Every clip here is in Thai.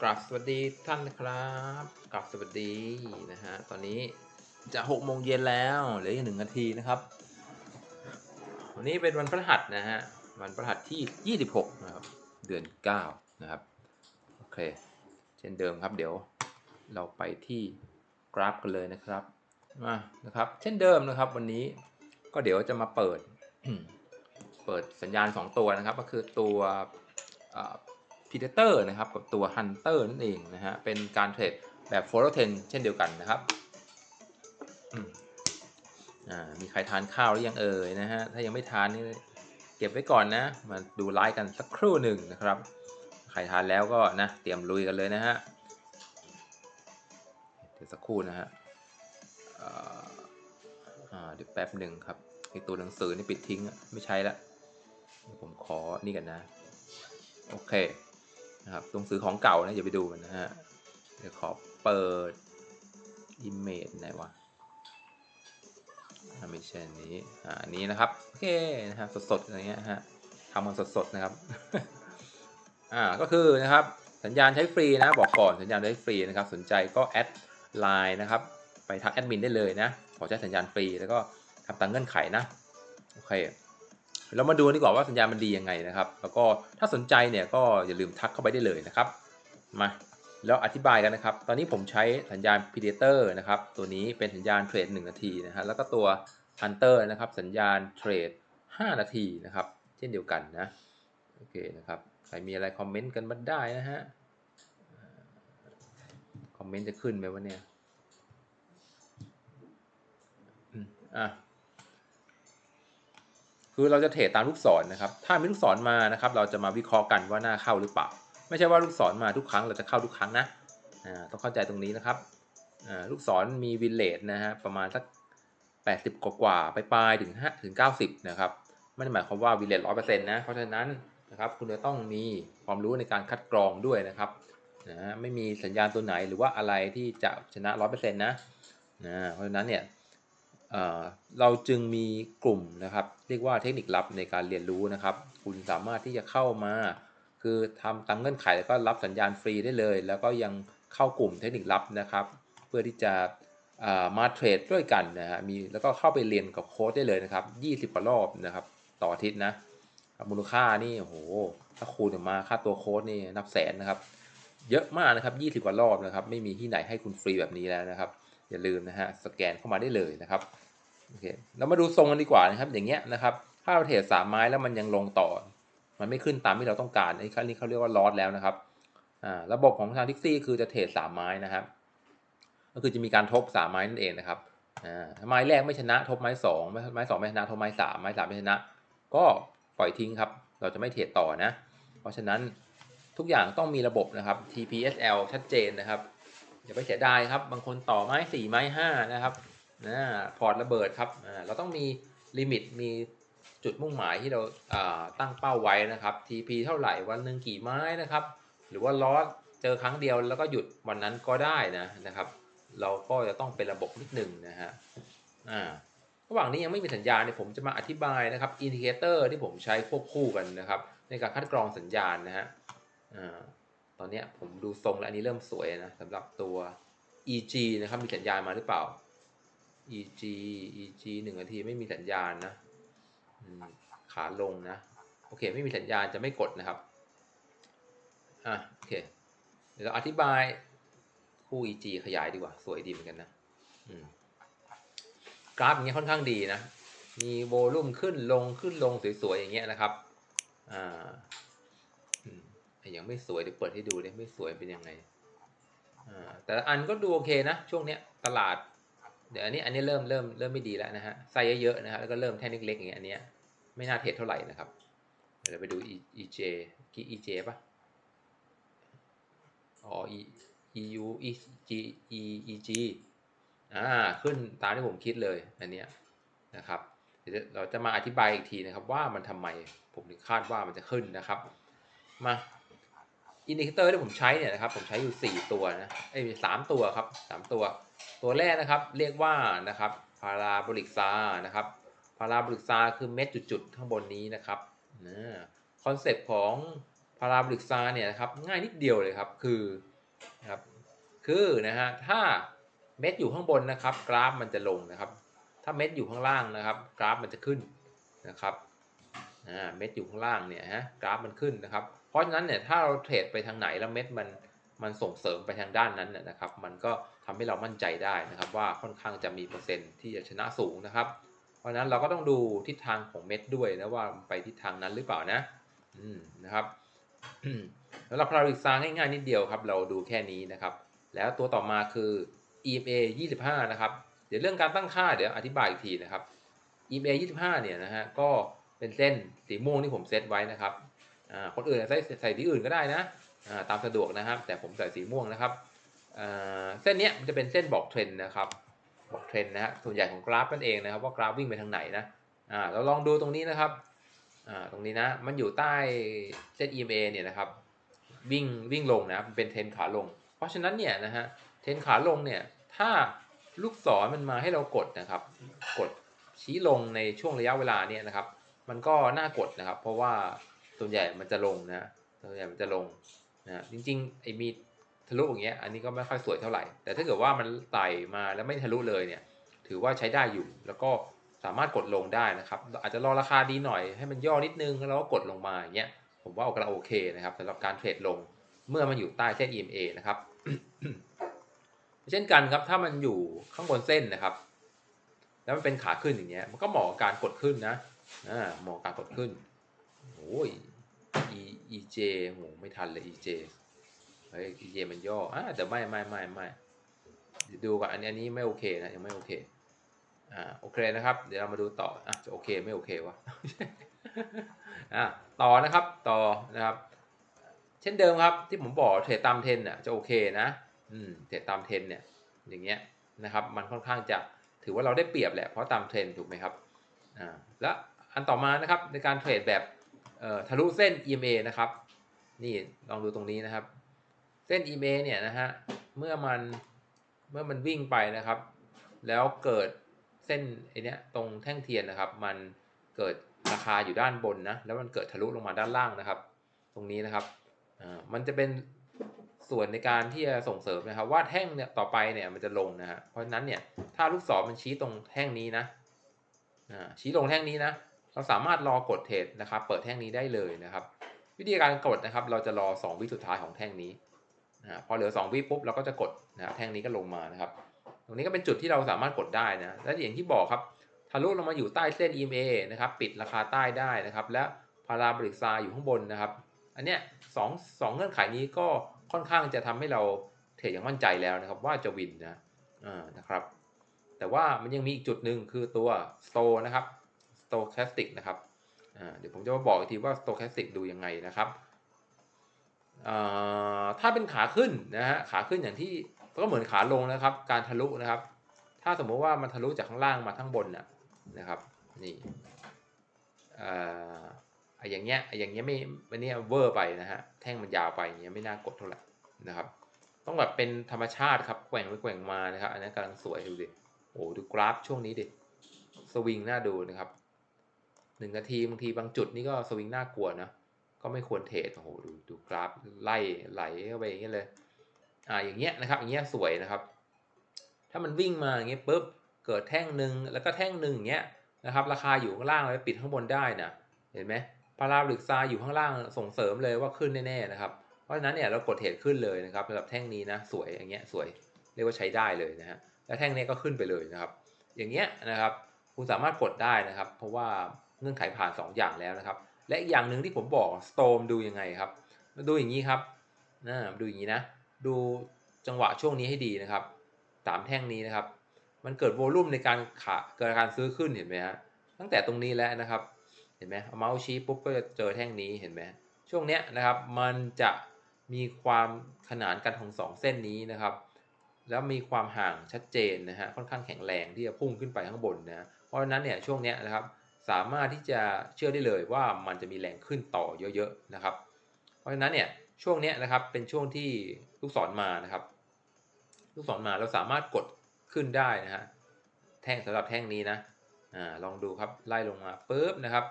กราบสวัสดีท่านนะครับกราบสวัสดีนะฮะตอนนี้จะหกโมงเย็นแล้วเหลืออีกหนึ่งนาทีนะครับ วันนี้เป็นวันพฤหัสนะฮะวันพฤหัสที่ 26 นะครับ เดือน 9 นะครับ โอเค เช่นเดิมครับ เดี๋ยวเราไปที่กราฟกันเลยนะครับมานะครับ เช่นเดิมนะครับ วันนี้ก็เดี๋ยวจะมาเปิด เปิดสัญญาณ 2 ตัวนะครับ ก็คือตัว พีเดเตอร์นะครับกับตัวฮันเตอร์นั่นเองนะฮะเป็นการเทรดแบบโฟล o เทนเช่นเดียวกันนะครับอ่ามีใครทานข้าวหรือยังเอ่ยนะฮะถ้ายังไม่ทานนี่เก็บไว้ก่อนนะมาดูไลฟ์กันสักครู่หนึ่งนะครับ ใครทานแล้วก็นะเตรียมลุยกันเลยนะฮะเดี๋ยวสักครู่นะฮะเดี๋ยวแป๊บหนึ่งครับไอตัวหนังสือนี่ปิดทิ้งไม่ใช่ละผมขอนี่กันนะ โอเค นะครับหนังสือของเก่านะอย่าไปดูมันนะฮะเดี๋ยวขอเปิด image ไหนวะไม่ใช่นี้อ่านี้นะครับ โอเคนะครับสดๆอะไรเงี้ยฮะทำมันสดๆนะครับ อ่าก็คือนะครับสัญญาณใช้ฟรีนะบอกก่อนสัญญาณใช้ฟรีนะครับ สนใจก็แอดไลน์นะครับ ไปทักแอดมินได้เลยนะขอใช้สัญญาณฟรีแล้วก็ทำตามเงื่อนไขนะ โอเค เรามาดูดีกว่าว่าสัญญาณมันดียังไงนะครับ แล้วก็ถ้าสนใจเนี่ยก็อย่าลืมทักเข้าไปได้เลยนะครับ มาแล้วอธิบายกันนะครับ ตอนนี้ผมใช้สัญญาณ Predator นะครับ ตัวนี้เป็นสัญญาณเทรด1นาทีนะฮะ แล้วก็ตัว Hunter นะครับ สัญญาณเทรด5 นาทีนะครับ เช่นเดียวกันนะ โอเคนะครับ ใครมีอะไรคอมเมนต์กันมาได้นะฮะ คอมเมนต์จะขึ้นไหมวะเนี่ยอืมอะ คือเราจะเทรดตามลูกศรนนะครับ ถ้ามีลูกศรมานะครับ เราจะมาวิเคราะห์กันว่าหน้าเข้าหรือเปล่า ไม่ใช่ว่าลูกศรมาทุกครั้งเราจะเข้าทุกครั้งนะต้องเข้าใจตรงนี้นะครับลูกศรมีวินเลทนะฮะประมาณสัก 80 กว่ากว่าไปปลายถึง5ถึง 90 นะครับไม่ได้หมายความว่าวินเลทร้อยเปอร์เซ็นต์นะ เพราะฉะนั้นนะครับคุณจะต้องมีความรู้ในการคัดกรองด้วยนะครับนะไม่มีสัญญาณตัวไหนหรือว่าอะไรที่จะชนะร้อยเปอร์เซ็นต์นะนะเพราะฉะนั้นเนี่ย เราจึงมีกลุ่มนะครับ เรียกว่าเทคนิคลับในการเรียนรู้นะครับ คุณสามารถที่จะเข้ามา คือทำตามเงื่อนไขแล้วก็รับสัญญาณฟรีได้เลย แล้วก็ยังเข้ากลุ่มเทคนิคลับนะครับ เพื่อที่จะมาเทรดด้วยกันนะฮะมีแล้วก็เข้าไปเรียนกับโค้ดได้เลยนะครับ 20กว่ารอบนะครับ ต่ออาทิตย์นะมูลค่านี่โอ้โหถ้าคูณออกมาค่าตัวโค้ดนี่นับแสนนะครับ เยอะมากนะครับ 20กว่ารอบนะครับ ไม่มีที่ไหนให้คุณฟรีแบบนี้แล้วนะครับ อย่าลืมนะฮะสแกนเข้ามาได้เลยนะครับโอเคเรามาดูทรงกันดีกว่านะครับ อย่างเงี้ยนะครับถ้าเราเทรดสามไม้แล้วมันยังลงต่อ มันไม่ขึ้นตามที่เราต้องการไอ้ขั้นนี้เขาเรียกว่าลอสแล้วนะครับอ่าระบบของทางทิกซี่คือจะเทรดสามไม้นะครับก็คือจะมีการทบสามไม้นั่นเองนะครับอ่าไม้แรกไม่ชนะทบไม้สองไม้สองไม่ชนะทบไม้สามไม้สามไม่ชนะ ก็ปล่อยทิ้งครับ เราจะไม่เทรดต่อนะ เพราะฉะนั้นทุกอย่างต้องมีระบบนะครับ TPSL ชัดเจนนะครับ อย่าไปเสียดายครับ บางคนต่อไม้สี่ไม้ห้านะครับนะพอร์ตระเบิดครับเราต้องมีลิมิตมีจุดมุ่งหมายที่เราตั้งเป้าไว้นะครับ TP เท่าไหร่วันหนึ่งกี่ไม้นะครับ หรือว่าลอเจอครั้งเดียวแล้วก็หยุดวันนั้นก็ได้นะนะครับ เราก็จะต้องเป็นระบบนิดหนึ่งนะฮะอ่าระหว่างนี้ยังไม่มีสัญญาณเนี่ยผมจะมาอธิบายนะครับอินดิเคเตอร์ที่ผมใช้ควบคู่กันนะครับ ในการคัดกรองสัญญาณนะฮะอ่า ตอนนี้ผมดูทรงแล้วอันนี้เริ่มสวยนะสำหรับตัว EG นะครับ มีสัญญาณมาหรือเปล่า EG EG หนึ่งนาทีไม่มีสัญญาณนะขาลงนะ โอเค ไม่มีสัญญาณจะไม่กดนะครับ อะโอเค เดี๋ยวเราอธิบายคู่ EG ขยายดีกว่า สวยดีเหมือนกันนะกราฟอย่างเงี้ยค่อนข้างดีนะ มีโวลุ่มขึ้นลงขึ้นลงสวยๆอย่างเงี้ยนะครับ อ่า ยังไม่สวยเดี๋ยวเปิดให้ดูเลยไม่สวยเป็นยังไงอ่าแต่อันก็ดูโอเคนะ ช่วงเนี้ยตลาด เดี๋ยวอันนี้อันนี้เริ่มเริ่มเริ่มไม่ดีแล้วนะฮะไซส์เยอะๆนะฮะแล้วก็เริ่มแท่งเล็กๆอย่างเงี้ยอันเนี้ยไม่น่าเทรดเท่าไหร่นะครับเดี๋ยวไปดู EJ กี่ EJ ป่ะอ๋อ EU EG EG อ่าขึ้นตามที่ผมคิดเลยอันเนี้ยนะครับเดี๋ยวเราจะมาอธิบายอีกทีนะครับว่ามันทำไมผมถึงคาดว่ามันจะขึ้นนะครับ มา อินดิเคเตอร์ที่ผมใช้เนี่ยนะครับผมใช้อยู่ 4 ตัวนะไอ้สามตัวครับ 3 ตัว ตัวแรกนะครับเรียกว่านะครับพาราโบลิกซานะครับพาราโบลิกซาคือเม็ดจุดๆข้างบนนี้นะครับนะคอนเซปต์ของพาราบริกซาเนี่ยนะครับง่ายนิดเดียวเลยครับคือนะครับคือนะฮะถ้าเม็ดอยู่ข้างบนนะครับ กราฟมันจะลงนะครับ ถ้าเม็ดอยู่ข้างล่างนะครับ กราฟมันจะขึ้นนะครับ เม็ดอยู่ข้างล่างเนี่ยฮะกราฟมันขึ้นนะครับ เพราะฉะนั้นเนี่ยถ้าเราเทรดไปทางไหนแล้วเม็ดมันมันส่งเสริมไปทางด้านนั้นนะนะครับ มันก็ทำให้เรามั่นใจได้นะครับ ว่าค่อนข้างจะมีเปอร์เซ็นต์ที่จะชนะสูงนะครับ เพราะฉะนั้นเราก็ต้องดูทิศทางของเม็ดด้วยนะว่าไปทิศทางนั้นหรือเปล่านะอืมนะครับแล้วเราพาราลิกซาง่ายๆนิดเดียวครับ เราดูแค่นี้นะครับ แล้วตัวต่อมาคือ EMA 25 นะครับ เดี๋ยวเรื่องการตั้งค่าเดี๋ยวอธิบายอีกทีนะครับ EMA 25 เนี่ยนะฮะก็ เป็นเส้นสีม่วงที่ผมเซตไว้นะครับคนอื่นใส่ใส่ที่อื่นก็ได้นะตามสะดวกนะครับ แต่ผมใส่สีม่วงนะครับเส้นนี้มันจะเป็นเส้นบอกเทรนด์นะครับบอกเทรนด์นะฮะส่วนใหญ่ของกราฟนั่นเองนะครับว่ากราฟวิ่งไปทางไหนนะเราลองดูตรงนี้นะครับตรงนี้นะมันอยู่ใต้เส้น EMA เนี่ยนะครับวิ่งวิ่งลงนะเป็นเทรนขาลง เพราะฉะนั้นเนี่ยนะฮะเทรนขาลงเนี่ยถ้าลูกศรมันมาให้เรากดนะครับ กดชี้ลงในช่วงระยะเวลาเนี่ยนะครับ มันก็น่ากดนะครับ เพราะว่าส่วนใหญ่มันจะลงนะส่วนใหญ่มันจะลงนะจริงๆไอ้มีทะลุอย่างเงี้ยอันนี้ก็ไม่ค่อยสวยเท่าไหร่ แต่ถ้าเกิดว่ามันไต่มาแล้วไม่ทะลุเลยเนี่ย ถือว่าใช้ได้อยู่ แล้วก็สามารถกดลงได้นะครับ อาจจะรอราคาดีหน่อยให้มันย่อนิดนึงแล้วก็กดลงมาอย่างเงี้ยผมว่าโอเคโอเคนะครับสำหรับการเทรดลงเมื่อมันอยู่ใต้เส้น EMA นะครับ เช่นกันครับถ้ามันอยู่ข้างบนเส้นนะครับ แล้วมันเป็นขาขึ้นอย่างเงี้ยมันก็เหมาะกับการกดขึ้นนะ อ่าหมาะกับกากดขึ้นโอ้ย E EJ โหไม่ทันเลย EJ เฮ้ย EJ มันย่ออ่าแต่ไม่ไม่ไม่ไม่เดี๋ยวดูก่อนอันนี้อันนี้ไม่โอเคนะยังไม่โอเคอ่าโอเคนะครับ เดี๋ยวเรามาดูต่ออะจะโอเคไม่โอเควะอะต่อนะครับต่อนะครับ เช่นเดิมครับที่ผมบอกเทรดตามเทรนน่ะจะโอเคนะอืมเทรดตามเทรนเนี่ยอย่างเงี้ยนะครับ มันค่อนข้างจะถือว่าเราได้เปรียบแหละเพราะตามเทรนถูกไหมครับอ่าและ อันต่อมานะครับในการเทรดแบบทะลุเส้น EMA นะครับ นี่ลองดูตรงนี้นะครับ เส้น EMA เนี่ยนะฮะเมื่อมันเมื่อมันวิ่งไปนะครับ แล้วเกิดเส้นไอเนี้ยตรงแท่งเทียนนะครับ มันเกิดราคาอยู่ด้านบนนะแล้วมันเกิดทะลุลงมาด้านล่างนะครับ ตรงนี้นะครับอ่ามันจะเป็นส่วนในการที่จะส่งเสริมนะครับ ว่าแท่งเนี่ยต่อไปเนี่ยมันจะลงนะฮะเพราะฉะนั้นเนี่ยถ้าลูกศรมันชี้ตรงแท่งนี้นะอ่าชี้ลงแท่งนี้นะ เราสามารถรอกดเทรดนะครับ เปิดแท่งนี้ได้เลยนะครับ วิธีการกดนะครับ เราจะรอ 2 วิสุดท้ายของแท่งนี้อ่าพอเหลือ 2 วิปุ๊บเราก็จะกดนะครับแท่งนี้ก็ลงมานะครับ ตรงนี้ก็เป็นจุดที่เราสามารถกดได้นะ และอย่างที่บอกครับทะลุลงมาอยู่ใต้เส้น EMA นะครับ ปิดราคาใต้ได้นะครับ และพาราบริกซาอยู่ข้างบนนะครับ อันเนี้ยสองสองเงื่อนไขนี้ก็ค่อนข้างจะทำให้เราเทรดอย่างมั่นใจแล้วนะครับ ว่าจะวินนะอ่านะครับ แต่ว่ามันยังมีอีกจุดหนึ่งคือตัว store นะครับ stochastic นะครับเดี๋ยวผมจะมาบอกอีกทีว่า stochastic ดูยังไงนะครับถ้าเป็นขาขึ้นนะฮะขาขึ้นอย่างที่ก็เหมือนขาลงนะครับ การทะลุนะครับ ถ้าสมมติว่ามันทะลุจากข้างล่างมาข้างบนน่ะนะครับนี่อ่าไออย่างเงี้ยไออย่างเงี้ยไม่อันเนี้ยเวอร์ไปนะฮะแท่งมันยาวไปอย่างเงี้ยไม่น่ากดเท่าไหร่นะครับ ต้องแบบเป็นธรรมชาติครับแกว่งไปแกว่งมานะครับ อันนี้กำลังสวยดูดิโอ้ดูกราฟช่วงนี้ดิสวิงน่าดูนะครับ นึ่งนาทีบางทีบางจุดนี่ก็สวิงน่ากลัวนะ ก็ไม่ควรเทรดโอ้โหดูดูกราฟไล่ไหลเข้าไปอย่างเงี้ยเลยอ่าอย่างเงี้ยนะครับ อย่างเงี้ยสวยนะครับ ถ้ามันวิ่งมาอย่างเงี้ยปุ๊บเกิดแท่งหนึ่งแล้วก็แท่งหนึ่งอย่างเงี้ยนะครับราคาอยู่ข้างล่างแล้วปิดข้างบนได้นะเห็นไหมพาราบริกซาอยู่ข้างล่างส่งเสริมเลยว่าขึ้นแน่ๆนะครับเพราะฉะนั้นเนี่ยเรากดเทรดขึ้นเลยนะครับสำหรับแท่งนี้นะสวยอย่างเงี้ยสวยเรียกว่าใช้ได้เลยนะฮะแล้วแท่งนี้ก็ขึ้นไปเลยนะครับ อย่างเงี้ยนะครับคุณสามารถกดได้นะครับ เพราะว่า เงื่อนไขผ่าน 2 อย่างแล้วนะครับ และอีกอย่างหนึ่งที่ผมบอก Storm ดูยังไงครับมาดูอย่างนี้ครับนะดูอย่างนี้นะ ดูจังหวะช่วงนี้ให้ดีนะครับสามแท่งนี้นะครับ มันเกิดโวลุ่มในการขาเกิดการซื้อขึ้นเห็นไหมฮะตั้งแต่ตรงนี้แล้วนะครับ เห็นไหมเอาเมาส์ชี้ปุ๊บก็จะเจอแท่งนี้เห็นไหมช่วงเนี้ยนะครับ มันจะมีความขนานกันของสองเส้นนี้นะครับ แล้วมีความห่างชัดเจนนะฮะค่อนข้างแข็งแรงที่จะพุ่งขึ้นไปข้างบนนะเพราะฉะนั้นเนี่ยช่วงเนี้ยนะครับ สามารถที่จะเชื่อได้เลยว่ามันจะมีแรงขึ้นต่อเยอะๆนะครับ เพราะฉะนั้นเนี่ยช่วงนี้นะครับเป็นช่วงที่ลูกศรมานะครับ ลูกศรมาเราสามารถกดขึ้นได้นะฮะแท่งสำหรับแท่งนี้นะอ่าลองดูครับไล่ลงมาปุ๊บนะครับ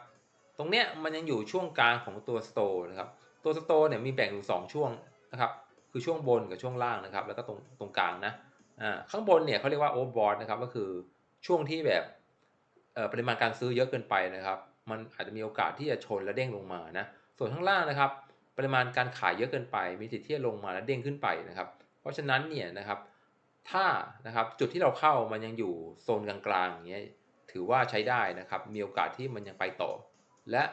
ตรงเนี้ยมันยังอยู่ช่วงกลางของตัว store นะครับตัวสโตเนี่ยมีแบ่งอยู่สองช่วงนะครับคือช่วงบนกับช่วงล่างนะครับ แล้วก็ตรงตรงกลางนะอ่าข้างบนเนี่ยเขาเรียกว่าโอเวอร์บอทนะครับก็คือช่วงที่แบบ ปริมาณการซื้อเยอะเกินไปนะครับ มันอาจจะมีโอกาสที่จะชนและเด้งลงมานะส่วนข้างล่างนะครับ ปริมาณการขายเยอะเกินไป มีสิทธิ์ที่จะลงมาและเด้งขึ้นไปนะครับ เพราะฉะนั้นเนี่ยนะครับถ้านะครับจุดที่เราเข้ามันยังอยู่โซนกลางๆอย่างเงี้ยถือว่าใช้ได้นะครับ มีโอกาสที่มันยังไปต่อ และ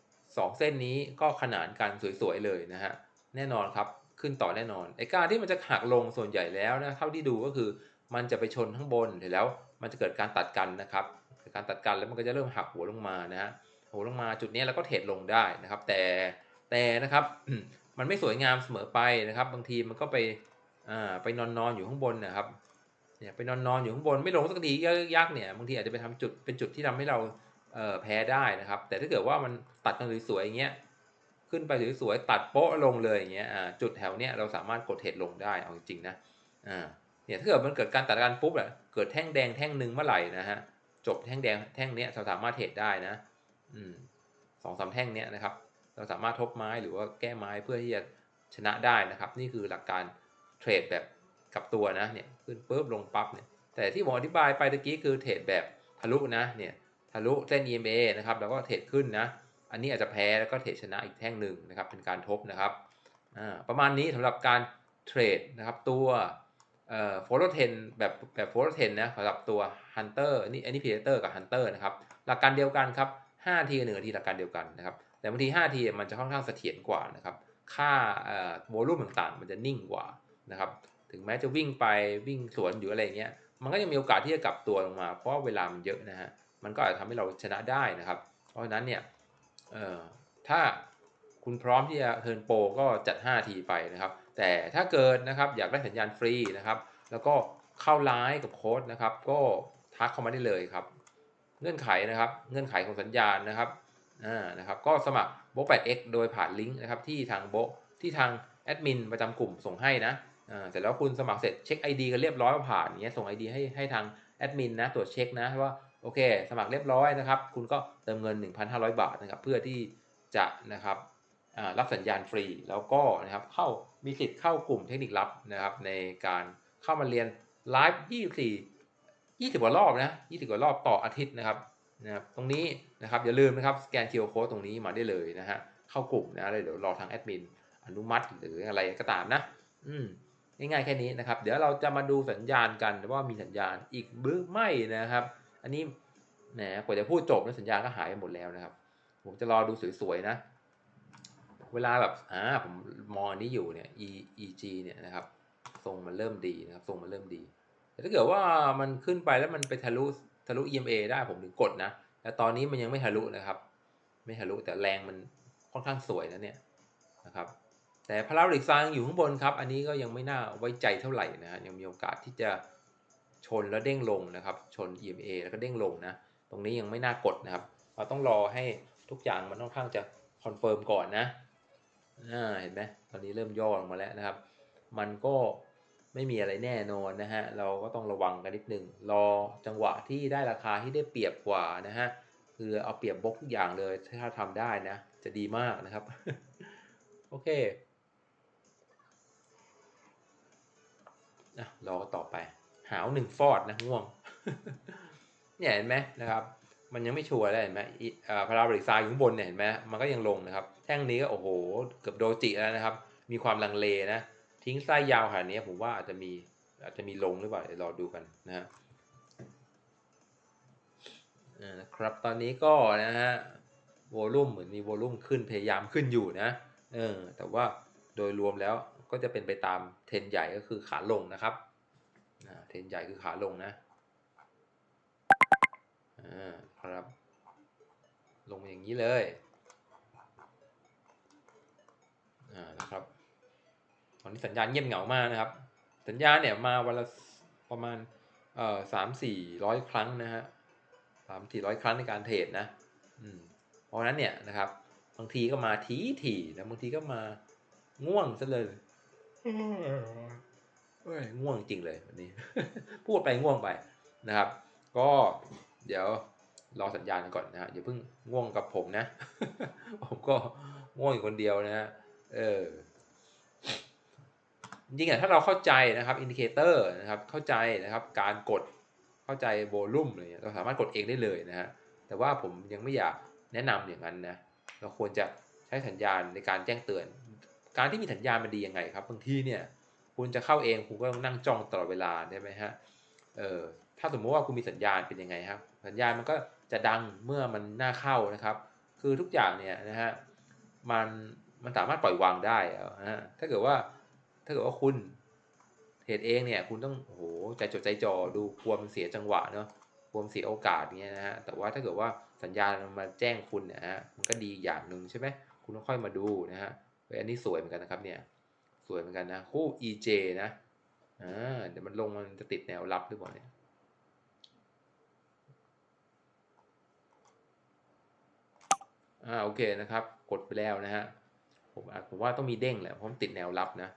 2 เส้นนี้ก็ขนานกันสวยๆเลยนะฮะแน่นอนครับขึ้นต่อแน่นอนไอการที่มันจะหักลงส่วนใหญ่แล้วนะเท่าที่ดูก็คือมันจะไปชนข้างบนเสร็จแล้วมันจะเกิดการตัดกันนะครับ กิดการตัดกันแล้วมันก็จะเริ่มหักหัวลงมานะฮะหัวลงมาจุดนี้แล้วก็เทรดลงได้นะครับ แต่แต่นะครับมันไม่สวยงามเสมอไปนะครับ บางทีมันก็ไปอ่าไปนอนนอนอยู่ข้างบนนะครับเนี่ยไปนอนนอนอยู่ข้างบนไม่ลงสักทียักเนี่ยบางทีอาจจะไปทำจุดเป็นจุดที่ทำให้เราเอ่อแพ้ได้นะครับ แต่ถ้าเกิดว่ามันตัดกันสวยๆอย่างเงี้ยขึ้นไปสวยๆตัดโป๊ะลงเลยอย่างเงี้ยอ่าจุดแถวเนี้ยเราสามารถกดเทรดลงได้เอาจริงๆนะอ่าเนี่ยถ้าเกิดมันเกิดการตัดกันปุ๊บอะเกิดแท่งแดงแท่งหนึ่งเมื่อไหร่นะฮะ จบแท่งแดงแท่งเนี้ยเราสามารถเทรดได้นะอืมสองสามแท่งเนี้ยนะครับ เราสามารถทบไม้หรือว่าแก้ไม้เพื่อที่จะชนะได้นะครับ นี่คือหลักการเทรดแบบกับตัวนะเนี่ยขึ้นปุ๊บลงปั๊บเนี่ยแต่ที่ผมอธิบายไปตะกี้คือเทรดแบบทะลุนะเนี่ยทะลุเส้น EMA นะครับแล้วก็เทรดขึ้นนะอันนี้อาจจะแพ้แล้วก็เทรดชนะอีกแท่งหนึ่งนะครับเป็นการทบนะครับอ่าประมาณนี้สำหรับการเทรดนะครับตัว เอ่อโฟลเทนแบบแบบโฟลเทนนะสำหรับตัว Hunter นี่อันนี้ Predator กับ Hunter นะครับหลักการเดียวกันครับ5ทีกับ1นาทีหลักการเดียวกันนะครับแต่บางที5ทีมันจะค่อนข้างเสถียรกว่านะครับค่าโวลูมต่างๆ มันจะนิ่งกว่านะครับถึงแม้จะวิ่งไปวิ่งสวนอยู่อะไรเงี้ยมันก็ยังมีโอกาสที่จะกลับตัวลงมา เพราะเวลามันเยอะนะฮะมันก็อาจจะทำให้เราชนะได้นะครับ เพราะฉะนั้นเนี่ยเอ่อถ้าคุณพร้อมที่จะเทิร์นโปรก็จัด 5 ทีไปนะครับ แต่ถ้าเกิดนะครับอยากได้สัญญาณฟรีนะครับ แล้วก็เข้าไลน์กับโค้ดนะครับ ก็ทักเข้ามาได้เลยครับ เงื่อนไขนะครับ เงื่อนไขของสัญญาณนะครับอ่านะครับ ก็สมัครโบก 8x โดยผ่านลิงก์นะครับที่ทางโบที่ทางแอดมินประจำกลุ่มส่งให้นะอ่าเสร็จแล้วคุณสมัครเสร็จเช็ค ID กันเรียบร้อยว่าผ่านอย่างเงี้ยส่ง ID ให้ให้ทางแอดมินนะตรวจเช็คนะว่าโอเค สมัครเรียบร้อยนะครับ คุณก็เติมเงิน 1,500 บาทนะครับ เพื่อที่จะนะครับ รับสัญญาณฟรี แล้วก็นะครับเข้ามีสิทธิ์เข้ากลุ่มเทคนิคลับนะครับในการเข้ามาเรียนไลฟ์24 20 กว่ารอบนะ 20 กว่ารอบต่ออาทิตย์นะครับนะครับตรงนี้นะครับอย่าลืมนะครับสแกน QR Code ตรงนี้มาได้เลยนะฮะเข้ากลุ่มนะเลยเดี๋ยวรอทางแอดมินอนุมัติหรืออะไรก็ตามนะ อืมง่ายๆแค่นี้นะครับ เดี๋ยวเราจะมาดูสัญญาณกันว่ามีสัญญาณอีกหรือไม่นะครับ อันนี้แหนกว่าจะพูดจบแล้วสัญญาณก็หายไปหมดแล้วนะครับ ผมจะรอดูสวยๆนะ เวลาแบบอ่าผมมองนี้อยู่เนี่ย E E G เนี่ยนะครับทรงมันเริ่มดีนะครับทรงมันเริ่มดี แต่ถ้าเกิดว่ามันขึ้นไปแล้วมันไปทะลุทะลุ EMA ได้ผมถึงกดนะแต่ตอนนี้มันยังไม่ทะลุนะครับ ไม่ทะลุแต่แรงมันค่อนข้างสวยนะเนี่ยนะครับ แต่พาราบริกซางอยู่ข้างบนครับ อันนี้ก็ยังไม่น่าไว้ใจเท่าไหร่นะฮะยังมีโอกาสที่จะชนแล้วเด้งลงนะครับ ชน EMA แล้วก็เด้งลงนะ ตรงนี้ยังไม่น่ากดนะครับ เราต้องรอให้ทุกอย่างมันค่อนข้างจะคอนเฟิร์มก่อนนะ เห็นไหมตอนนี้เริ่มย่อลงมาแล้วนะครับ มันก็ไม่มีอะไรแน่นอนนะฮะ เราก็ต้องระวังกันนิดนึง รอจังหวะที่ได้ราคาที่ได้เปรียบกว่านะฮะ คือเอาเปรียบบล็อกทุกอย่างเลย ถ้าทำได้นะ จะดีมากนะครับ โอเคนะรอต่อไป หาวหนึ่งฟอดนะง่วง เนี่ยเห็นไหมนะครับ มันยังไม่ชัวร์เลยเห็นไหมอ่าพาราบริกซายอยู่ข้างบนเนี่ยเห็นไหมมันก็ยังลงนะครับ แท่งนี้ก็โอ้โห เกือบโดจิแล้วนะครับ มีความลังเลนะ ทิ้งไส้ยาวขนาดนี้ผมว่าอาจจะมีอาจจะมีลงหรือเปล่าเดี๋ยวรอดูกันนะฮะอ่านะครับตอนนี้ก็นะฮะโวลุ่มเหมือนมีโวลุ่มขึ้นพยายามขึ้นอยู่นะเออแต่ว่าโดยรวมแล้วก็จะเป็นไปตามเทรนใหญ่ก็คือขาลงนะครับอ่าเทรนใหญ่คือขาลงนะ อ่าครับ ลงมาอย่างนี้เลยอ่านะครับ ตอนนี้สัญญาณเงียบเหงามากนะครับ สัญญาณเนี่ยมาวันละประมาณเอ่อสามสี่ร้อยครั้งนะฮะสามสี่ร้อยครั้งในการเทรดนะอืมเพราะฉะนั้นเนี่ยนะครับ บางทีก็มาทีถี่แล้วบางทีก็มาง่วงซะเลยเอ้ยง่วงจริงเลยวันนี้ พูดไปง่วงไปนะครับ ก็ เดี๋ยวรอสัญญาณก่อนนะฮะอย่าเพิ่งง่วงกับผมนะ ผมก็ง่วงอยู่คนเดียวนะฮะเออจริงๆถ้าเราเข้าใจนะครับอินดิเคเตอร์นะครับเข้าใจนะครับการกดเข้าใจโวลูมอะไรเงี้ยเราสามารถกดเองได้เลยนะฮะแต่ว่าผมยังไม่อยากแนะนำอย่างนั้นนะเราควรจะใช้สัญญาณในการแจ้งเตือน การที่มีสัญญาณมันดียังไงครับบางทีเนี่ยคุณจะเข้าเองคุณก็ต้องนั่งจ้องตลอดเวลาใช่ไหมฮะเออถ้าสมมติว่าคุณมีสัญญาณเป็นยังไงครับ สัญญาณมันก็จะดังเมื่อมันน่าเข้านะครับ คือทุกอย่างเนี่ยนะฮะมันมันสามารถปล่อยวางได้นะฮะถ้าเกิดว่าถ้าเกิดว่าคุณเทรดเองเนี่ยคุณต้องโอ้โหใจจดใจจ่อดูกลัวมันเสียจังหวะเนาะกลัวมันเสียโอกาสเงี้ยนะฮะแต่ว่าถ้าเกิดว่าสัญญาณมันมาแจ้งคุณเนี่ยฮะมันก็ดีอย่างหนึ่งใช่ไหมคุณต้องค่อยมาดูนะฮะเฮ้อันนี้สวยเหมือนกันนะครับเนี่ยสวยเหมือนกันนะคู่ EJ นะอ่าเดี๋ยวมันลงมันจะติดแนวรับหรือเปล่าเนี่ย อ่าโอเคนะครับ กดไปแล้วนะฮะผมผมว่าต้องมีเด้งแหละเพราะมันติดแนวรับนะ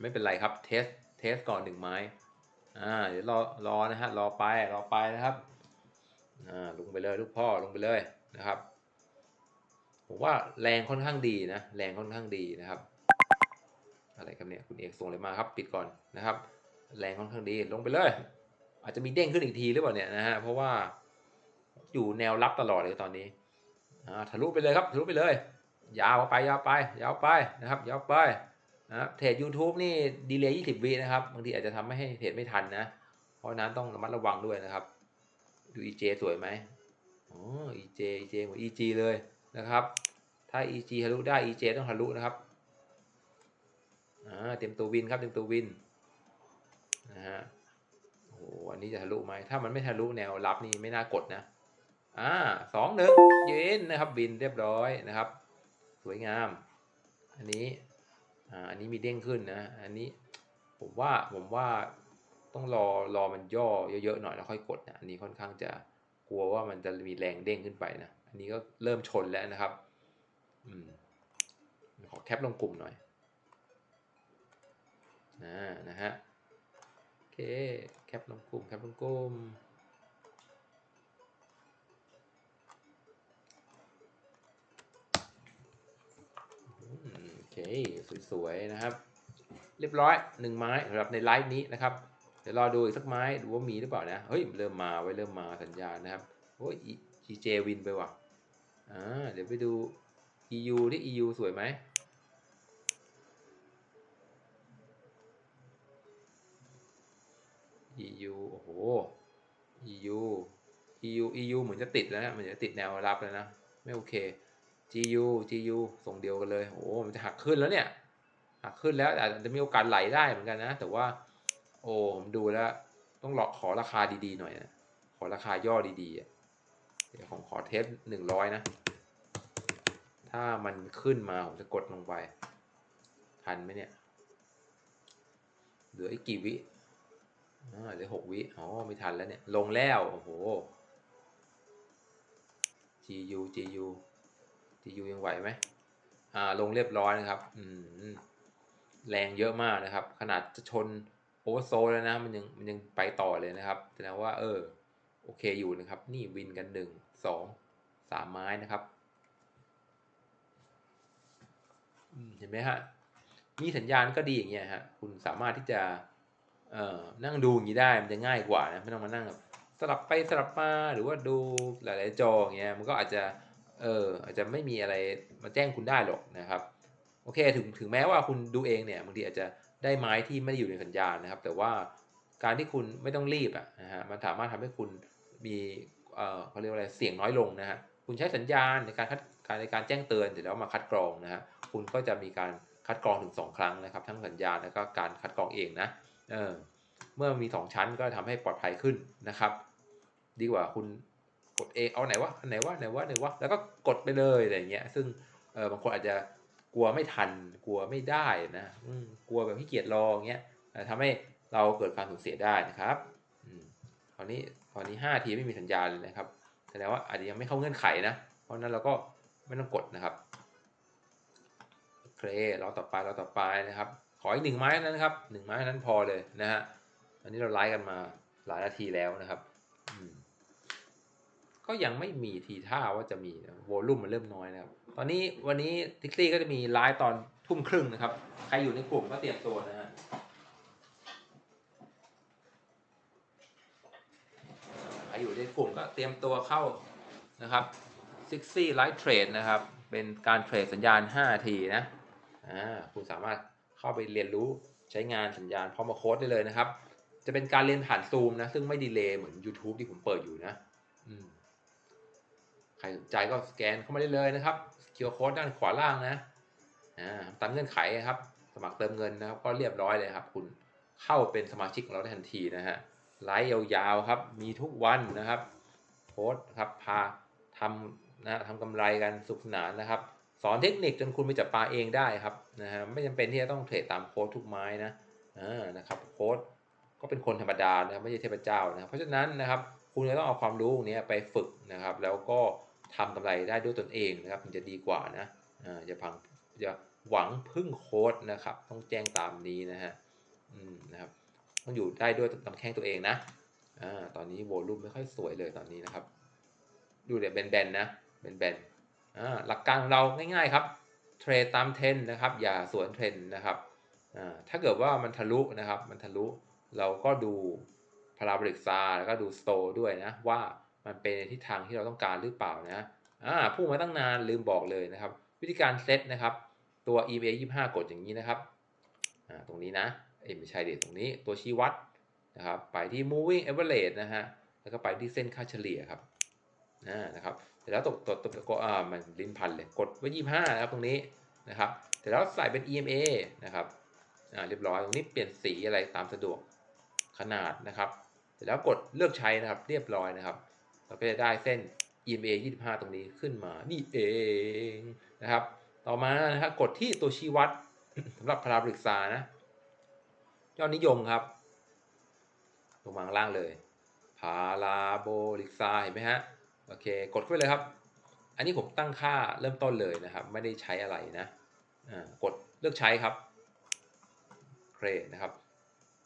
ไม่เป็นไรครับเทสเทสก่อนหนึ่งไม้อ่าเดี๋ยวรอรอนะฮะรอไปรอไปนะครับอ่าลงไปเลยลูกพ่อลงไปเลยนะครับ ผมว่าแรงค่อนข้างดีนะแรงค่อนข้างดีนะครับ อะไรครับเนี่ยคุณเอกส่งเลยมาครับปิดก่อนนะครับ แรงค่อนข้างดีลงไปเลย อาจจะมีเด้งขึ้นอีกทีหรือเปล่าเนี่ยนะฮะเพราะว่าอยู่แนวรับตลอดเลยตอนนี้ อ่าทะลุไปเลยครับทะลุไปเลย ยาวไปยาวไปยาวไปนะครับยาวไปนะเทรด YouTube นี่ดีเลย์20วินะครับบางทีอาจจะทำให้เทรดไม่ทันนะ เพราะฉะนั้นต้องระมัดระวังด้วยนะครับ ดู EJ สวยไหมอ๋อ EJ EJ เหมือน EG เลยนะครับ ถ้า EG ทะลุได้ EJ ต้องทะลุนะครับอ่าเต็มตัววินครับเต็มตัววินนะฮะโอ้โหอันนี้จะทะลุไหมถ้ามันไม่ทะลุแนวรับนี่ไม่น่ากดนะ อ่าสองหนึ่งเยืนนะครับบินเรียบร้อยนะครับ สวยงาม อันนี้อ่าอันนี้มีเด้งขึ้นนะอันนี้ผมว่าผมว่าต้องรอรอมันย่อเยอะๆหน่อยแล้วค่อยกดนะอันนี้ค่อนข้างจะกลัวว่ามันจะมีแรงเด้งขึ้นไปนะอันนี้ก็เริ่มชนแล้วนะครับอืมขอแคปลงกลุ่มหน่อยอ่านะฮะโอเคแคปลงกลุ่มแคปลงกลุ่ม อืมโอเค สวยๆนะครับ เรียบร้อยหนึ่งไม้สำหรับในไลฟ์นี้นะครับ เดี๋ยวรอดูอีกสักไม้ดูว่ามีหรือเปล่านะเฮ้ยเริ่มมาไว้เริ่มมาสัญญาณนะครับโอ้ย GJ วินไปว่ะอ่าเดี๋ยวไปดู EU ที่ EU สวยไหม EU โอ้โห EU EU EU เหมือนจะติดแล้วนะเหมือนจะติดแนวรับแล้วนะ ไม่โอเค GU GU ส่งเดียวกันเลยโอ้โหมันจะหักขึ้นแล้วเนี่ย หักขึ้นแล้วอาจจะมีโอกาสไหลได้เหมือนกันนะ แต่ว่า โอ้ผมดูแล้ว ต้องหลอกขอราคาดีๆหน่อยนะ ขอราคาย่อดีๆอะเดี๋ยวผมขอเทสหนึ่งร้อยนะ ถ้ามันขึ้นมา ผมจะกดลงไป ทันไหมเนี่ย เหลืออีกกี่วิเหลือหกวิอ๋อไม่ทันแล้วเนี่ย ลงแล้ว โอ้โห GU GU GU ยังไหวไหมอ่าลงเรียบร้อยนะครับอืมแรงเยอะมากนะครับ ขนาดจะชนโอเวอร์โซแล้วนะ มันยังมันยังไปต่อเลยนะครับแสดงว่าเออโอเคอยู่นะครับ นี่วินกันหนึ่งสองสามไม้นะครับเห็นไหมฮะมีสัญญาณก็ดีอย่างเงี้ยฮะคุณสามารถที่จะเอ่อนั่งดูอย่างนี้ได้มันจะง่ายกว่านะไม่ต้องมานั่งแบบสลับไปสลับมาหรือว่าดูหลาย ๆ จออย่างเงี้ยมันก็อาจจะ เอออาจจะไม่มีอะไรมาแจ้งคุณได้หรอกนะครับโอเคถึงถึงแม้ว่าคุณดูเองเนี่ยบางทีอาจจะได้ไม้ที่ไม่ได้อยู่ในสัญญาณนะครับ แต่ว่าการที่คุณไม่ต้องรีบอะนะฮะมันสามารถทำให้คุณมีเอ่อเขาเรียกว่าอะไรเสี่ยงน้อยลงนะฮะคุณใช้สัญญาณในการคัดการในการแจ้งเตือนเสร็จแล้วมาคัดกรองนะฮะคุณก็จะมีการคัดกรองถึง 2 ครั้งนะครับ ทั้งสัญญาณแล้วก็การคัดกรองเองนะเออเมื่อมี 2 ชั้นก็ทำให้ปลอดภัยขึ้นนะครับ ดีกว่าคุณ กดเองเอาไหนวะไหนวะไหนวะไหนวะแล้วก็กดไปเลยอะไรเงี้ย ซึ่งเออบางคนอาจจะกลัวไม่ทัน กลัวไม่ได้นะกลัวแบบขี้เกียจรอเงี้ยเอ่อทำให้เราเกิดความสูญเสียได้นะครับอืมคราวนี้คราวนี้ห้าทีไม่มีสัญญาณเลยนะครับแสดงว่าอาจจะยังไม่เข้าเงื่อนไขนะ เพราะนั้นเราก็ไม่ต้องกดนะครับโอเคเราต่อไปเราต่อไปนะครับ ขออีกหนึ่งไม้นั้นนะครับหนึ่งไม้นั้นพอเลยนะฮะอันนี้เราไลฟ์กันมาหลายนาทีแล้วนะครับ ก็ยังไม่มีทีท่าว่าจะมีนะโวลุ่มมันเริ่มน้อยนะครับ ตอนนี้วันนี้ทิกซี่ก็จะมีไลฟ์ตอนทุ่มครึ่งนะครับ ใครอยู่ในกลุ่มก็เตรียมตัวนะฮะใครอยู่ในกลุ่มก็เตรียมตัวเข้านะครับ60 Light Trade นะครับ เป็นการเทรดสัญญาณ5นาทีนะอ่าคุณสามารถเข้าไปเรียนรู้ใช้งานสัญญาณพร้อมมาโค้ดได้เลยนะครับ จะเป็นการเรียนผ่านซูมนะ ซึ่งไม่ดีเลย์เหมือน YouTube ที่ผมเปิดอยู่นะ อืม ใครสนใจก็สแกนเข้ามาได้เลยนะครับเคียร์โค้ดด้านขวาล่างนะตามเงื่อนไขครับ สมัครเติมเงินนะครับ ก็เรียบร้อยเลยครับ คุณเข้าเป็นสมาชิกของเราได้ทันทีนะฮะไลฟ์ยาวๆครับมีทุกวันนะครับโค้ดครับพาทำนะทำกำไรกันสุขสนานนะครับ สอนเทคนิคจนคุณไปจับปลาเองได้ครับนะฮะไม่จำเป็นที่จะต้องเทรดตามโค้ดทุกไม้นะนะครับโค้ดก็เป็นคนธรรมดานะครับไม่ใช่เทพเจ้านะเพราะฉะนั้นนะครับคุณจะต้องเอาความรู้ตรงนี้ไปฝึกนะครับ แล้วก็ ทำกำไรได้ด้วยตนเองนะครับมันจะดีกว่านะอ่าอย่าพังอย่าหวังพึ่งโค้ดนะครับ ต้องแจ้งตามนี้นะฮะอืมนะครับต้องอยู่ได้ด้วยลำแข้งตัวเองนะอ่าตอนนี้โวลูมไม่ค่อยสวยเลยตอนนี้นะครับ ดูเดี๋ยวแบนๆนะแบนๆอ่าหลักการของเราง่ายๆครับเทรดตามเทรนด์นะครับ อย่าสวนเทรนด์นะครับอ่าถ้าเกิดว่ามันทะลุนะครับ มันทะลุเราก็ดูพาราบริกซาแล้วก็ดูสโตด้วยนะว่า มันเป็นในทิศทางที่เราต้องการหรือเปล่านะอ่าพุ่งมาตั้งนานลืมบอกเลยนะครับ วิธีการเซตนะครับ ตัว EMA 25 กดอย่างนี้นะครับอ่าตรงนี้นะเอ้ไม่ใช่เด็ตรงนี้ตัวชี้วัดนะครับ ไปที่ moving average นะฮะแล้วก็ไปที่เส้นค่าเฉลี่ยครับอ่านะครับเสร็จแล้วตกตกตกอ่ามันลิ้นพันเลยกดไว้25นะครับตรงนี้นะครับเสร็จแล้วใส่เป็น EMA นะครับอ่าเรียบร้อยตรงนี้เปลี่ยนสีอะไรตามสะดวกขนาดนะครับ เสร็จแล้วกดเลือกใช้นะครับเรียบร้อยนะครับ เราก็จะได้เส้น EMA 25 ตรงนี้ขึ้นมา นี่เองนะครับ ต่อมานะครับกดที่ตัวชี้วัดสำหรับพาราบริกซานะ ยอดนิยมครับ ลงมาข้างล่างเลยพาราโบลิกซาเห็นไหมฮะ โอเค กดเข้าไปเลยครับ อันนี้ผมตั้งค่าเริ่มต้นเลยนะครับ ไม่ได้ใช้อะไรนะกดเลือกใช้ครับเครนะครับ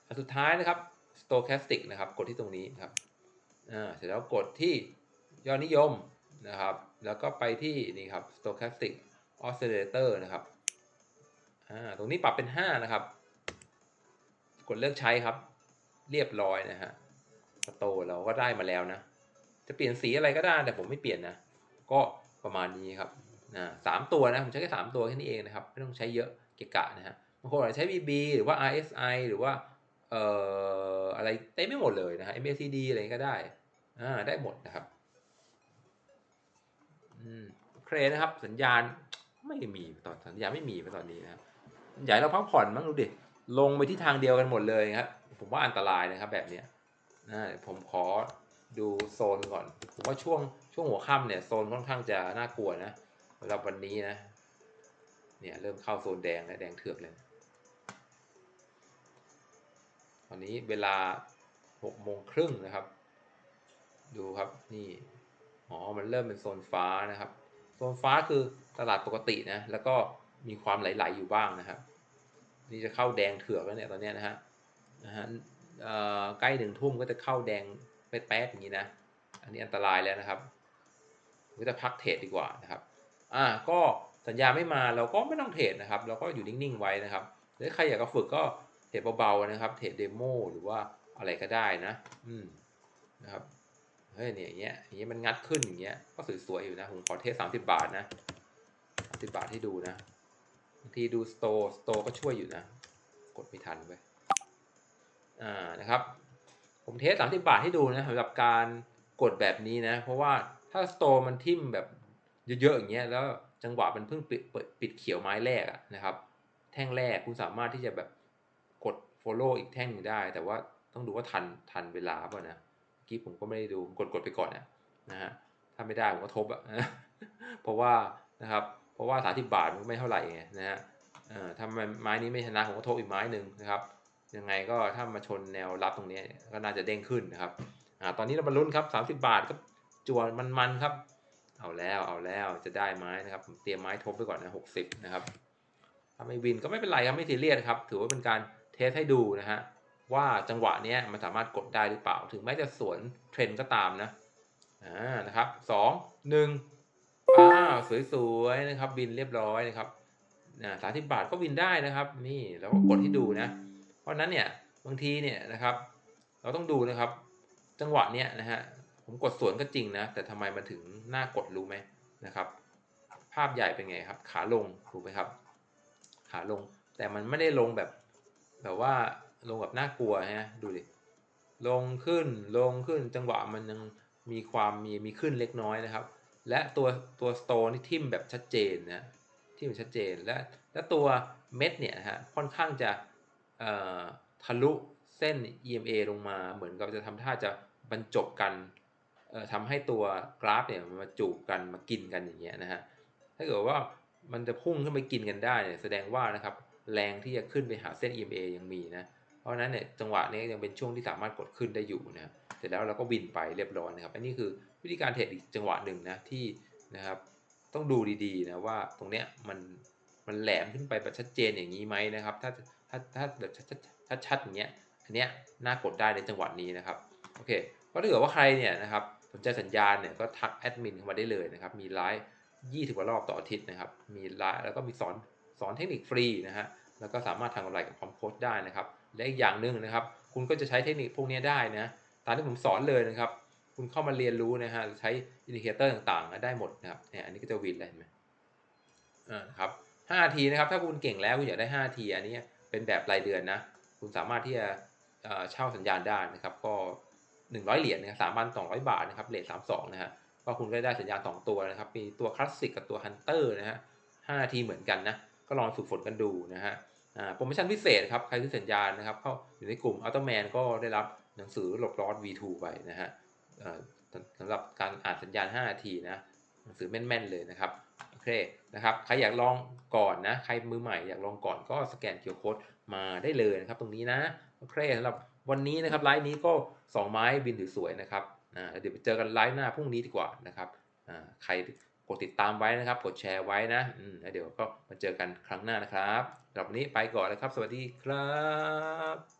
อันสุดท้ายนะครับ stochastic นะครับ กดที่ตรงนี้ครับ เสร็จแล้วกดที่ยอดนิยมนะครับ แล้วก็ไปที่นี่ครับ stochastic oscillator นะครับอ่าตรงนี้ปรับเป็น 5 นะครับ กดเลือกใช้ครับ เรียบร้อยนะฮะสโตเราก็ได้มาแล้วนะ จะเปลี่ยนสีอะไรก็ได้แต่ผมไม่เปลี่ยนนะ ก็ประมาณนี้ครับนะสามตัวนะ ผมใช้แค่สามตัวแค่นี้เองนะครับ ไม่ต้องใช้เยอะเกะกะนะฮะบางคนอาจจะใช้ VB หรือว่า RSI หรือว่า เอ่ออะไรเต็มไม่หมดเลยนะฮะ MACD อะไรก็ได้อ่าได้หมดนะครับอืมเครนะครับ สัญญาณไม่มีตอนสัญญาณไม่มีตอนนี้นะครับใหญ่เราพักผ่อนมั้งดูดิลงไปที่ทางเดียวกันหมดเลยครับ ผมว่าอันตรายนะครับ แบบเนี้ยนะผมขอดูโซนก่อน ผมว่าช่วงช่วงหัวค่ำเนี่ยโซนค่อนข้างจะน่ากลัวนะสำหรับวันนี้นะ เนี่ยเริ่มเข้าโซนแดงแล้วแดงเถือกเลย อนนี้เวลาหกโมงครึ่งนะครับ ดูครับนี่อ๋อมันเริ่มเป็นโซนฟ้านะครับ โซนฟ้าคือตลาดปกตินะ แล้วก็มีความไหลๆอยู่บ้างนะครับ นี่จะเข้าแดงเถือกแล้วเนี่ยตอนนี้นะฮะนะฮะใกล้หนึ่งทุ่มก็จะเข้าแดงแป๊ดๆอย่างนี้นะ อันนี้อันตรายแล้วนะครับก็จะพักเทรดดีกว่านะครับ อ่า ก็สัญญาไม่มาเราก็ไม่ต้องเทรดนะครับ เราก็อยู่นิ่งๆไว้นะครับหรือใครอยากจะฝึกก็ รดเบาๆนะครับ เทรดเดโมหรือว่าอะไรก็ได้นะ อืมนะครับ เฮ้ยเนี่ยอย่างเงี้ยอย่างเงี้ยมันงัดขึ้นอย่างเงี้ย ก็สวยๆอยู่นะ ผมขอเทสสามสิบบาทนะสามสิบบาทให้ดูนะบางทีดูสโตร์สโตร์ก็ช่วยอยู่นะ กดไม่ทันไปอ่านะครับ ผมเทสสามสิบาทให้ดูนะสำหรับการกดแบบนี้นะ เพราะว่าถ้าสโตร์มันทิ่มแบบเยอะๆอย่างเงี้ยแล้วจังหวะมันเพิ่งปิดเปิดเขียวไม้แรกนะครับ แท่งแรกคุณสามารถที่จะแบบ กด follow อีกแท่งหนึ่งได้ แต่ว่าต้องดูว่าทันทันเวลาป่ะนะเมื่อกี้ผมก็ไม่ได้ดูกดกดไปก่อนนะนะฮะถ้าไม่ได้ผมก็ทบอะเพราะว่านะครับเพราะว่าสาบาทมันก็ไม่เท่าไหร่ไงนะฮะเอ่อถ้ามันไม้นี้ไม่ชนะผมก็ทบอีกไม้หนึ่งนะครับยังไงก็ถ้ามาชนแนวรับตรงนี้ก็น่าจะเด้งขึ้นนะครับอ่าตอนนี้เรามาลุ้นครับ 30 บาทก็จวนมันๆครับ เอาแล้วเอาแล้วจะได้ไม้นะครับผมเตรียมไม้ทบไปก่อนนะ60นะครับถ้าไม่วินก็ไม่เป็นไรครับไม่ซีเรียสครับ ถือว่าเป็นการ เทสให้ดูนะฮะว่าจังหวะนี้มันสามารถกดได้หรือเปล่า ถึงแม้จะสวนเทรนก็ตามนะอ่านะครับสองหนึ่งอ้าวสวยๆนะครับบินเรียบร้อยนะครับสามสิบาทก็วินได้นะครับ นี่เราก็กดให้ดูนะ เพราะนั้นเนี่ยบางทีเนี่ยนะครับ เราต้องดูนะครับ จังหวะเนี้ยนะฮะผมกดสวนก็จริงนะ แต่ทำไมมันถึงน่ากดรู้ไหมนะครับ ภาพใหญ่เป็นไงครับ ขาลงถูกไหมครับ ขาลงแต่มันไม่ได้ลงแบบ แบบว่าลงแบบน่ากลัวฮะดูดิลงขึ้นลงขึ้นจังหวะมันยังมีความมีมีขึ้นเล็กน้อยนะครับ และตัวตัวสโตนนี่ทิ่มแบบชัดเจนนะทิ่มันชัดเจนและและตัวเม็ดเนี่ยฮะค่อนข้างจะทะลุเส้น EMA ลงมาเหมือนกับจะทำท่าจะบรรจบกันทำให้ตัวกราฟเนี่ยมันมาจูบกันมากินกันอย่างเงี้ยนะฮะถ้าเกิดว่ามันจะพุ่งขึ้นไปกินกันได้เนี่ยแสดงว่านะครับ แรงที่จะขึ้นไปหาเส้น EMA ยังมีนะ เพราะนั้นเนี่ยจังหวะนี้ยังเป็นช่วงที่สามารถกดขึ้นได้อยู่นะเสร็จแล้วเราก็บินไปเรียบร้อยนะครับอันนี้คือวิธีการเทรดอีกจังหวะหนึ่งนะที่นะครับต้องดูดีๆนะว่าตรงเนี้ยมันมันแหลมขึ้นไปชัดเจนอย่างนี้ไหมนะครับ ถ้าถ้าถ้าแบบชัดๆอย่างเงี้ยอันเนี้ยน่ากดได้ในจังหวะนี้นะครับโอเคก็ถ้าเกิดว่าใครเนี่ยนะครับสนใจสัญญาณเนี่ยก็ทักแอดมินเข้ามาได้เลยนะครับมีไลฟ์20กว่ารอบต่ออาทิตย์นะครับมีไลฟ์แล้วก็มีสอน สอนเทคนิคฟรีนะฮะแล้วก็สามารถทำกำไรกับความโค้ชได้นะครับ และอีกอย่างหนึ่งนะครับ คุณก็จะใช้เทคนิคพวกนี้ได้นะตามที่ผมสอนเลยนะครับ คุณเข้ามาเรียนรู้นะฮะใช้อินดิเคเตอร์ต่างๆ ได้หมดนะครับเนี่ยอันนี้ก็จะวินเลยเห็นไหมอ่าครับห้าทีนะครับ ถ้าคุณเก่งแล้วคุณอยากได้ห้าที อันนี้เป็นแบบรายเดือนนะ คุณสามารถที่จะเช่าสัญญาณได้นะครับ ก็หนึ่งร้อยเหรียญนะครับสามพันสองร้อยบาทนะครับเลทสามสองนะฮะก็คุณก็ได้สัญญาณสองตัวนะครับ มีตัวคลาสสิกกับตัวฮันเตอร์นะฮะห้าทีเหมือนกันนะ ก็ลองฝึกฝนกันดูนะฮะโปรโมชั่นพิเศษครับใครซื้อสัญญาณนะครับเข้าอยู่ในกลุ่มอัลต m แมนก็ได้รับหนังสือหลบร้อน V2 ไปนะฮะสำหรับการอ่านสัญญาณ 5 นาทีนะหนังสือแม่นๆเลยนะครับโอเคนะครับใครอยากลองก่อนนะใครมือใหม่อยากลองก่อนก็สแกนเคียร์โค้ดมาได้เลยนะครับ ตรงนี้นะโอเคสำหรับวันนี้นะครับไลฟ์นี้ก็ 2 ไม้บินถือสวยนะครับเดี๋ยวไปเจอกันไลฟ์หน้าพรุ่งนี้ดีกว่านะครับใคร กดติดตามไว้นะครับ กดแชร์ไว้นะอืมแล้วเดี๋ยวก็มาเจอกันครั้งหน้านะครับสำหรับวันนี้ไปก่อนเลยครับ สวัสดีครับ